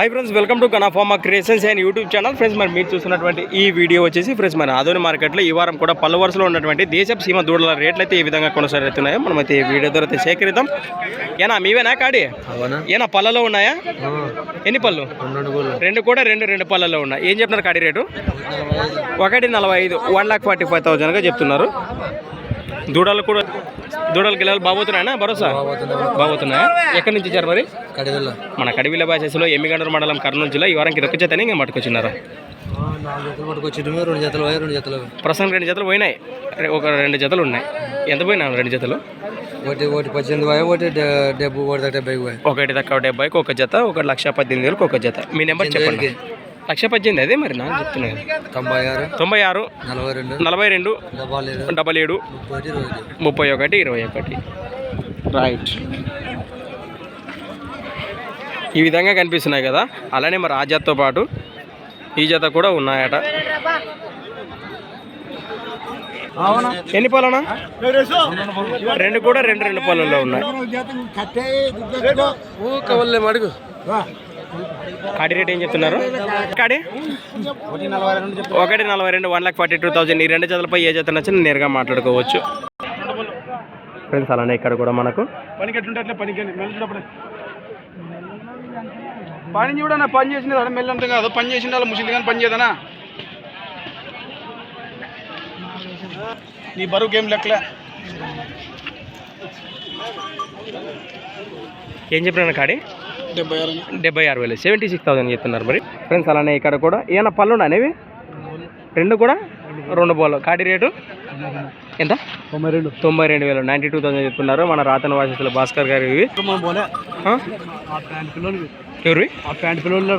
High friends welcome to కనాఫార్మా creations and YouTube channel friends మరి మీరు చూస్తున్నటువంటి ఈ వీడియో వచ్చేసి ఫ్రెండ్స్ మన ఆధునిక మార్కెట్లో ఈ వారం కూడా పలు వరుసలో ఉన్నటువంటి దేశపు సీమ దూడల రేట్లు అయితే ఏ విధంగా కొనసాగుతున్నాయో. మనమైతే ఈ వీడియో ద్వారా అయితే సేకరిద్దాం. ఏనా మీవేనా కాడి? ఏనా పళ్ళలో ఉన్నాయా? ఎన్ని పళ్ళు. రెండు కూడా రెండు రెండు పళ్ళలో ఉన్నాయి. ఏం చెప్తున్నారు కాడి రేటు? ఒకటి నలభై ఐదు వన్ లాక్ ఫార్టీ ఫైవ్ థౌజండ్గా చెప్తున్నారు. దూడలు కూడా దూడలు గిల్లలు బాగుతున్నాయనా భరోసా? బాగుతున్నాయా ఎక్కడి నుంచి ఇచ్చారు మరి? మన కడివిల బాసెస్లో ఎమ్మిగండూరు మండలం కర్నూలు జిల్లా. ఈ వారానికి ఇదొక జతని ఇంకా మట్టుకొచ్చినారు పట్టుకొచ్చి రెండు జతలు పోయి రెండు జతలు. ప్రస్తుతం రెండు జతలు పోయినాయి. ఒక రెండు జతలు ఉన్నాయి. ఎంత పోయినా రెండు జతలు? ఒకటి ఒకటి పద్దెనిమిది పోయి ఒకటి డెబ్బై ఒకటి డెబ్బై ఒకటి తక్కువ డెబ్బైకి ఒక జత ఒక లక్ష పద్దెనిమిది వేలకు ఒక జత. మీ నెంబర్ చెప్పండి. లక్ష పద్దెనిమిది అదే మరి నాకు చెప్తున్నాను తొంభై ఆరు తొంభై ఆరు నలభై రెండు నలభై రెండు డబల్ ఏడు ముప్పై ఒకటి ఇరవై ఒకటి. రైట్ ఈ విధంగా కనిపిస్తున్నాయి కదా అలానే మరి ఆ జతతో పాటు ఈ జత కూడా ఉన్నాయట. ఎన్ని పాలనా? రెండు. కూడా రెండు రెండు పాలల్లో ఉన్నాయి. కాడి రేట్ ఏం చెప్తున్నారు? కాడి ఒకటి నలభై రెండు one lakh forty two thousand ఈ రెండు జతలపై ఏ జత నచ్చిన నేరుగా మాట్లాడుకోవచ్చు. ఫ్రెండ్స్ అలానే ఇక్కడ కూడా మనకు. పనికి ఎట్లుంటే అట్లా పనికి పని చూడన్నా పని చేసింది అక్కడ మెల్లి కాదు. పని చేసిన వాళ్ళు ముసింది కానీ పని చేయదనా? నీ బరువుకి ఏం లెక్కలే. ఏం చెప్పినాను కాడి డెబ్బై ఆరు. ఆరు వేలు. సెవెంటీ సిక్స్ థౌసండ్ చెప్తున్నారు మరి. ఫ్రెండ్స్ అలానే ఇక్కడ కూడా ఏమైనా పళ్ళు ఉన్నాయి అనేవి? రెండు కూడా? రెండు బాల్. కాడి రేటు? ఎంత? తొంభై రెండు. తొంభై రెండు వేలు. నైంటీ టూ థౌసండ్ చెప్తున్నారు మన రాతన వాసస్సులు భాస్కర్ గారు ఇవి? ఆ? ప్యాంట్ పిల్లలు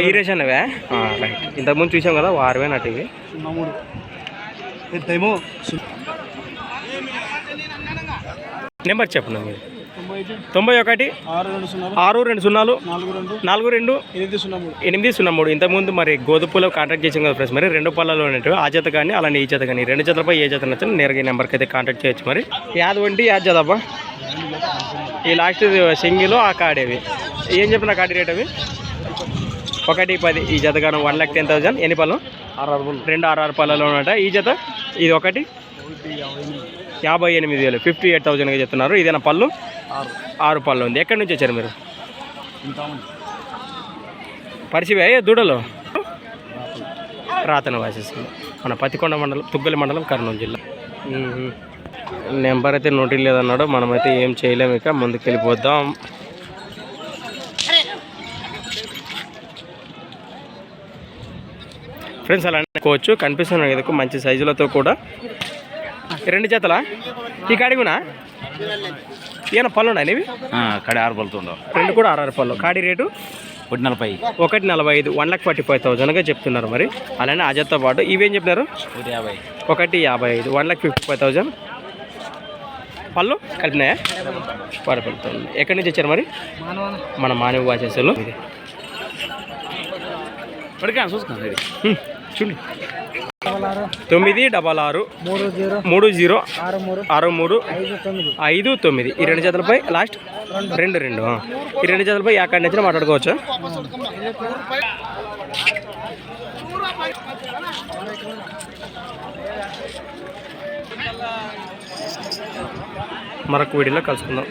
ఈ రేషన్ అవే రైట్. ఇంతకుముందు చూసాం కదా వారవే నటు ఇవి సున్నా మూడు ఎంతేమో నెంబర్ చెప్పండి మీరు. తొంభై ఒకటి ఆరు రెండు సున్నాలు. నాలుగు రెండు. ఎనిమిది సున్నా మూడు. ఇంతకుముందు మరి గోధుమలో కాంటాక్ట్ చేసాం కదా ఫ్రెండ్స్ మరి రెండు పళ్ళలో ఉన్నట్టు ఆ జత కానీ అలానే ఈ జత కానీ రెండు జతలపై ఏ జత నచ్చిన నేరుగా ఈ నెంబర్కి అయితే కాంటాక్ట్ చేయొచ్చు మరి. యాద్ వంటి యాద్ జతబ్బా ఈ లాస్ట్ సింగిల్ ఆ కాడేవి ఏం చెప్పిన కాడి రేట్ అవి? ఒకటి పది. ఈ జత గాను వన్ లాక్ టెన్ థౌసండ్ ఎన్ని పళ్ళు ఆరు రెండు ఆరు ఆరు పళ్ళలో ఉన్నట. ఈ జత? ఇది ఒకటి? యాభై ఎనిమిది వేలు. ఫిఫ్టీ ఎయిట్ థౌసండ్గా చెప్తున్నారు. ఇదేనా పళ్ళు? ఆరు. పళ్ళు ఉంది. ఎక్కడి నుంచి వచ్చారు మీరు? పరిచివే దూడలు? రాతన వాసేస్తుంది మన పతికొండ మండలం తుగ్గలి మండలం కర్నూలు జిల్లా. నెంబర్ అయితే నోటీ లేదన్నాడు. మనమైతే ఏం చేయలేము ఇక. ముందుకు వెళ్ళిపోద్దాం ఫ్రెండ్స్ అలా అనుకోవచ్చు. కనిపిస్తున్నాయి కదా మంచి సైజులతో కూడా రెండు జతలా? ఈ కాడిగునా? ఏమైనా పళ్ళు ఉన్నాయి ఇవి కడి ఆరు పలుతుందో రెండు కూడా ఆర్ఆర్ పళ్ళు. కాడి రేటు? ఒకటి నలభై. ఒకటి నలభై ఐదు వన్ లాక్ ఫార్టీ ఫైవ్ థౌసండ్గా చెప్తున్నారు మరి. అలానే అజత్తో పాటు ఇవేం చెప్పినారు? ఒకటి యాభై. ఒకటి యాభై ఐదు one lakh fifty five thousand. పళ్ళు కలిపినాయా? పడిపోతుంది ఎక్కడి నుంచి వచ్చారు మరి? మన మానవ వాచేసులు చూసుకోండి చూడండి తొమ్మిది డబల్ ఆరు. మూడు జీరో. ఆరు మూడు. ఐదు తొమ్మిది. ఈ రెండు జతలపై లాస్ట్ రెండు. రెండు. ఈ రెండు జతలపై ఎక్కడి నుంచి మాట్లాడుకోవచ్చు. మరొక వీడియోలో కలుసుకుందాం.